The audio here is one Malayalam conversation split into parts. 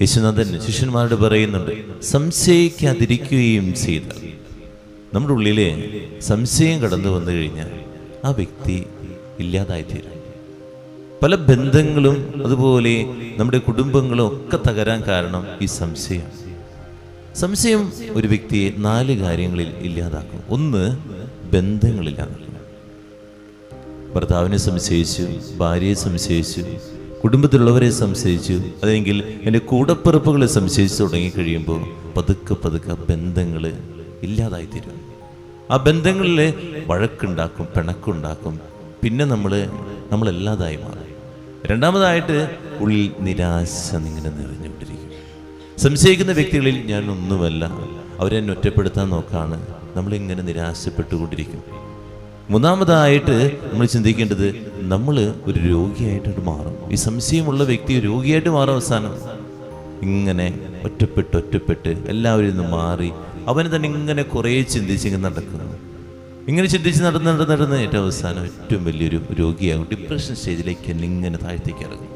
യേശുനാഥൻ ശിഷ്യന്മാരോട് പറയുന്നുണ്ട് സംശയിക്കാതിരിക്കുകയും ചെയ്താൽ നമ്മുടെ ഉള്ളിലെ സംശയം കടന്നു വന്നു കഴിഞ്ഞാൽ ആ വ്യക്തി ഇല്ലാതായിത്തീരും. പല ബന്ധങ്ങളും അതുപോലെ നമ്മുടെ കുടുംബങ്ങളും ഒക്കെ തകരാൻ കാരണം ഈ സംശയം. സംശയം ഒരു വ്യക്തിയെ നാല് കാര്യങ്ങളിൽ ഇല്ലാതാക്കും. ഒന്ന് ബന്ധങ്ങളില്ലാതാക്കും. ഭർത്താവിനെ സംശയിച്ചു ഭാര്യയെ സംശയിച്ചു കുടുംബത്തിലുള്ളവരെ സംശയിച്ചു. അല്ലെങ്കിൽ എന്റെ കൂടപ്പിറപ്പുകളെ സംശയിച്ചു തുടങ്ങി കഴിയുമ്പോൾ പതുക്കെ പതുക്കെ ബന്ധങ്ങൾ ഇല്ലാതായിത്തീരും. ആ ബന്ധങ്ങളിൽ വഴക്കുണ്ടാക്കും പിണക്കുണ്ടാക്കും. പിന്നെ നമ്മൾ നമ്മളല്ലാതായി മാറും. രണ്ടാമതായിട്ട് ഉള്ളിൽ നിരാശ ഇങ്ങനെ നിറഞ്ഞുകൊണ്ടിരിക്കും. സംശയിക്കുന്ന വ്യക്തികളിൽ ഞാൻ ഒന്നുമല്ല. അവരെന്നെ ഒറ്റപ്പെടുത്താൻ നോക്കാണ്. നമ്മളിങ്ങനെ നിരാശപ്പെട്ടുകൊണ്ടിരിക്കും. മൂന്നാമതായിട്ട് നമ്മൾ ചിന്തിക്കേണ്ടത് നമ്മൾ ഒരു രോഗിയായിട്ട് മാറും. ഈ സംശയമുള്ള വ്യക്തി രോഗിയായിട്ട് മാറും അവസാനം. ഇങ്ങനെ ഒറ്റപ്പെട്ട് ഒറ്റപ്പെട്ട് എല്ലാവരും നിന്ന് മാറി അവന് തന്നെ ഇങ്ങനെ കുറേ ചിന്തിച്ച് ഇങ്ങനെ നടക്കുന്നു. ഇങ്ങനെ ചിന്തിച്ച് നടന്ന് നടന്ന് നടന്ന് ഏറ്റവും അവസാനം ഏറ്റവും വലിയൊരു രോഗിയാകും. ഡിപ്രഷൻ സ്റ്റേജിലേക്ക് തന്നെ ഇങ്ങനെ താഴ്ത്തേക്ക് ഇറങ്ങും.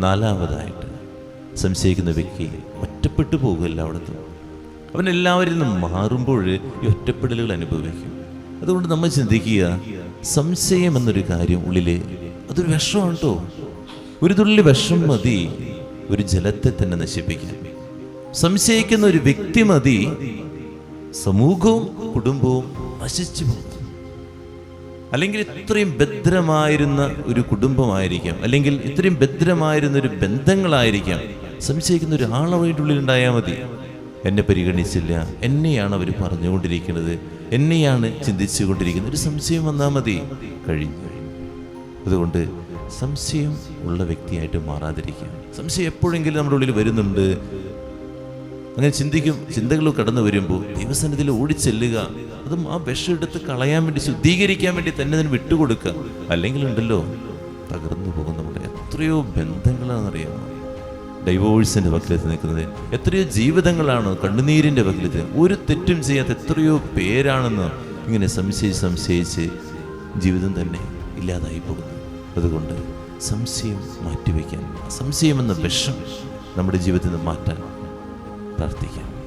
നാലാമതായിട്ട് സംശയിക്കുന്ന വ്യക്തി ഒറ്റപ്പെട്ടു പോകുമല്ലോ അവിടുത്തെ അവൻ എല്ലാവരിൽ നിന്നും മാറുമ്പോൾ ഈ ഒറ്റപ്പെടലുകൾ അനുഭവിക്കും. അതുകൊണ്ട് നമ്മൾ ചിന്തിക്കുക സംശയം എന്നൊരു കാര്യം ഉള്ളിൽ അതൊരു വിഷമാണ് കേട്ടോ ഒരു തുള്ളി വിഷം മതി ഒരു ജലത്തെ തന്നെ നശിപ്പിക്കാൻ. സംശയിക്കുന്ന ഒരു വ്യക്തി മതി സമൂഹവും കുടുംബവും നശിച്ചു പോകും അല്ലെങ്കിൽ ഇത്രയും ഭദ്രമായിരുന്ന ഒരു കുടുംബമായിരിക്കാം അല്ലെങ്കിൽ ഇത്രയും ഭദ്രമായിരുന്ന ഒരു ബന്ധങ്ങളായിരിക്കാം സംശയിക്കുന്ന ഒരു ആളവരുടെ ഉള്ളിലുണ്ടായാൽ മതി. എന്നെ പരിഗണിച്ചില്ല. എന്നെയാണ് അവർ പറഞ്ഞുകൊണ്ടിരിക്കുന്നത്. എന്നെയാണ് ചിന്തിച്ചുകൊണ്ടിരിക്കുന്നത്. ഒരു സംശയം വന്നാൽ മതി. കഴിഞ്ഞു അതുകൊണ്ട് സംശയം ഉള്ള വ്യക്തിയായിട്ട് മാറാതിരിക്കുക. സംശയം എപ്പോഴെങ്കിലും നമ്മുടെ ഉള്ളിൽ വരുന്നുണ്ട്. അങ്ങനെ ചിന്തിക്കും ചിന്തകൾ കടന്നു വരുമ്പോൾ ദൈവസന്നിധിയിൽ ഓടിച്ചെല്ലുക. അതും ആ വിഷം എടുത്ത് കളയാൻ വേണ്ടി ശുദ്ധീകരിക്കാൻ വേണ്ടി തന്നെ അതിന് വിട്ടുകൊടുക്കുക. അല്ലെങ്കിൽ ഉണ്ടല്ലോ തകർന്നു പോകും നമ്മുടെ. എത്രയോ ബന്ധങ്ങളാണെന്നറിയാമോ? ഡൈവോഴ്സിന്റെ വക്കിലെത്തി നിൽക്കുന്നത്. എത്രയോ ജീവിതങ്ങളാണ് കണ്ണുനീരിന്റെ വക്കിലെത്തി. ഒരു തെറ്റും ചെയ്യാത്ത എത്രയോ പേരാണെന്ന് ഇങ്ങനെ സംശയിച്ച് സംശയിച്ച് ജീവിതം തന്നെ ഇല്ലാതായി പോകുന്നു. അതുകൊണ്ട് സംശയം മാറ്റിവെക്കാൻ സംശയം എന്ന വിഷം നമ്മുടെ ജീവിതത്തിൽ നിന്ന് മാറ്റാൻ പ്രാർത്ഥിക്കാം.